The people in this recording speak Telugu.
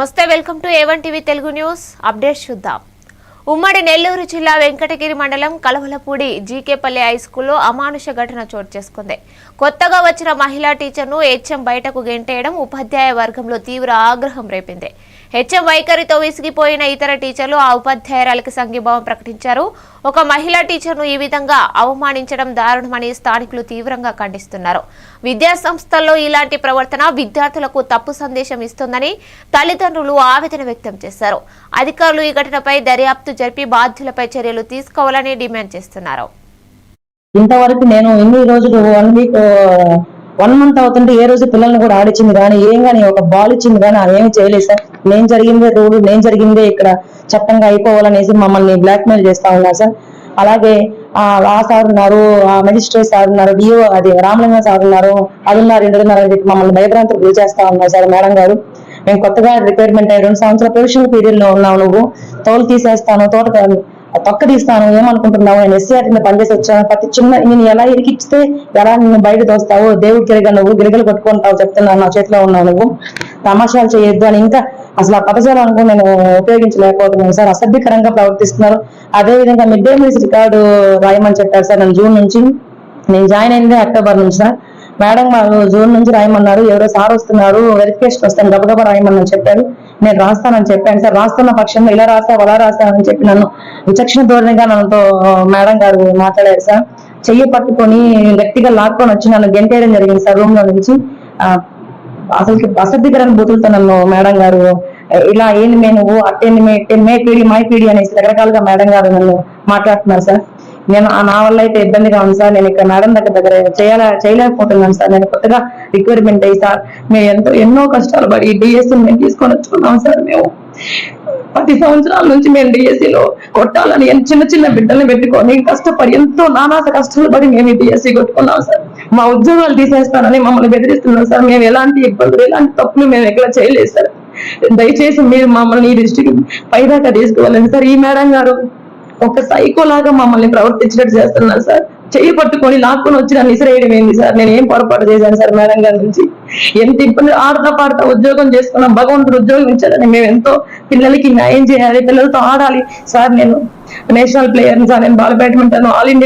Namaste welcome to A one TV Telugu news. Update చూద్దాం. ఉమ్మడి నెల్లూరు జిల్లా వెంకటగిరి మండలం కలవలపూడి జీకేపల్లి హై స్కూల్లో అమానుష ఘటన చోటు చేసుకుంది. కొత్తగా వచ్చిన మహిళా టీచర్ను హెచ్ఎం బయటకు గెంటేయడం ఉపాధ్యాయ వర్గంలో తీవ్ర ఆగ్రహం రేపింది. హెచ్ఎం వైఖరితో విసిగిపోయిన ఇతర టీచర్లు ఆ ఉపాధ్యాయురాలకి సంఘీభావం ప్రకటించారు. ఒక మహిళా టీచర్ను ఈ విధంగా అవమానించడం దారుణమని స్థానికులు తీవ్రంగా ఖండిస్తున్నారు. విద్యా సంస్థల్లో ఇలాంటి ప్రవర్తన విద్యార్థులకు తప్పు సందేశం ఇస్తుందని తల్లిదండ్రులు ఆవేదన వ్యక్తం చేశారు. అధికారులు ఈ ఘటనపై దర్యాప్తు జరిపి బాధ్యులపై చర్యలు తీసుకోవాలని డిమాండ్ చేస్తున్నారు. ఇంతవరకు నేను ఎన్ని రోజులు వన్ వీక్ వన్ మంత్ అవుతుంటే ఏ రోజు పిల్లల్ని కూడా ఆడిచ్చింది కానీ ఏం కానీ ఒక బాల్ ఇచ్చింది కానీ అది ఏమి చేయలేదు సార్. నేను జరిగిందే రూడు నేను జరిగిందే ఇక్కడ. చట్టంగా అయిపోవాలనేసి మమ్మల్ని బ్లాక్ మెయిల్ చేస్తా ఉన్నారు సార్. అలాగే ఆ సార్ ఉన్నారు ఆ మెజిస్ట్రేట్ సార్ ఉన్నారు డిఓ అది రామలింగ సార్ ఉన్నారు అది ఉన్నారు రెండు ఉన్నారు అని చెప్పి మమ్మల్ని భయభ్రాంతులు గురి చేస్తా ఉన్నారు సార్ మేడం గారు. మేము కొత్తగా రిపేర్మెంట్ అయ్యి రెండు సంవత్సరాల ప్రొఫెషనల్ పీరియడ్లో ఉన్నావు నువ్వు. తోలు తీసేస్తాను తోట పక్క తీస్తాను ఏమనుకుంటున్నావు? నేను ఎస్సీఆర్ కింద పనిచేసి వచ్చాను. ప్రతి చిన్న నేను ఎలా ఇరికిస్తే ఎలా నిన్ను బయట దోస్తావు దేవుడి గిరిగా నువ్వు గిరిగలు కొట్టుకుంటావు చెప్తున్నాను నా చేతిలో ఉన్నావు నువ్వు. తమాషాలు చేయొద్దు అని ఇంకా అసలు ఆ పదజాలం అనుకో నేను ఉపయోగించలేకపోతున్నాను. సార్ అసభ్యకరంగా ప్రవర్తిస్తున్నారు. అదే విధంగా మిడ్ డే మీల్స్ రికార్డు రాయమని చెప్పారు సార్. నేను జూన్ నుంచి నేను జాయిన్ అయింది అక్టోబర్ నుంచి సార్. మేడం జూన్ నుంచి రాయమన్నారు ఎవరో సార్ వస్తున్నారు వెరిఫికేషన్ వస్తాను గబగబా రాయమని చెప్పారు. నేను రాస్తానని చెప్పాను. సార్ రాస్తున్న పక్షంలో ఇలా రాస్తావు అలా రాస్తానని చెప్పి నన్ను విచక్షణ ధోరణిగా నన్నుతో మేడం గారు మాట్లాడారు సార్. చెయ్యి పట్టుకొని గట్టిగా లాక్కొని వచ్చి నన్ను గెంటేయడం జరిగింది సార్ రూమ్లో నుంచి అసలుకి అసలు అసభ్యకరమైన బూతులతో నన్ను మేడం గారు ఇలా ఏంది మే నువ్వు అట్టేంది మే ఇట్టేంది మే పీడి మై పీడి అనేసి రకరకాలుగా మేడం గారు నన్ను మాట్లాడుతున్నారు సార్. నేను నా వల్ల అయితే ఇబ్బందిగా ఉంది సార్. నేను ఇక్కడ మేడం దగ్గర దగ్గర చేయాల చేయలేకపోతున్నాను సార్. నేను కొత్తగా రిక్వైర్మెంట్ అయ్యి సార్. మేము ఎంతో ఎన్నో కష్టాలు పడి డిఎస్సీ మేము తీసుకొని వచ్చుకున్నాం సార్ మేము. పది సంవత్సరాల నుంచి మేము డిఎస్సిలో లో కొట్టాలని చిన్న చిన్న బిడ్డల్ని పెట్టుకొని కష్టపడి ఎంతో నానాస కష్టాలు పడి మేము డిఎస్సి కొట్టుకున్నాం సార్. మా ఉద్యోగాలు తీసేస్తానని మమ్మల్ని బెదిరిస్తున్నాం సార్. మేము ఎలాంటి ఇబ్బందులు ఎలాంటి తప్పులు మేము ఎక్కడ చేయలేదు సార్. దయచేసి మీరు మమ్మల్ని ఈ డిస్టిక్ పైదాకా తీసుకోవాలని సార్. ఈ మేడం గారు ఒక సైకో లాగా మమ్మల్ని ప్రవర్తించినట్టు చేస్తున్నారు సార్. చెయ్యి పట్టుకొని లాక్కొని వచ్చి నన్ను ఇసిరేయడం ఏంది సార్? నేను ఏం పొరపాటు చేశాను సార్ మేడం గారి నుంచి? ఎంత ఇబ్బంది ఆడతా పాడతా ఉద్యోగం చేసుకున్నాం భగవంతుడు ఉద్యోగం ఇచ్చారని మేము ఎంతో పిల్లలకి న్యాయం చేయాలి పిల్లలతో ఆడాలి. సార్ నేను నేషనల్ ప్లేయర్ సార్ నేను బాల్ బ్యాడ్మింటన్ ఆల్ ఇండియా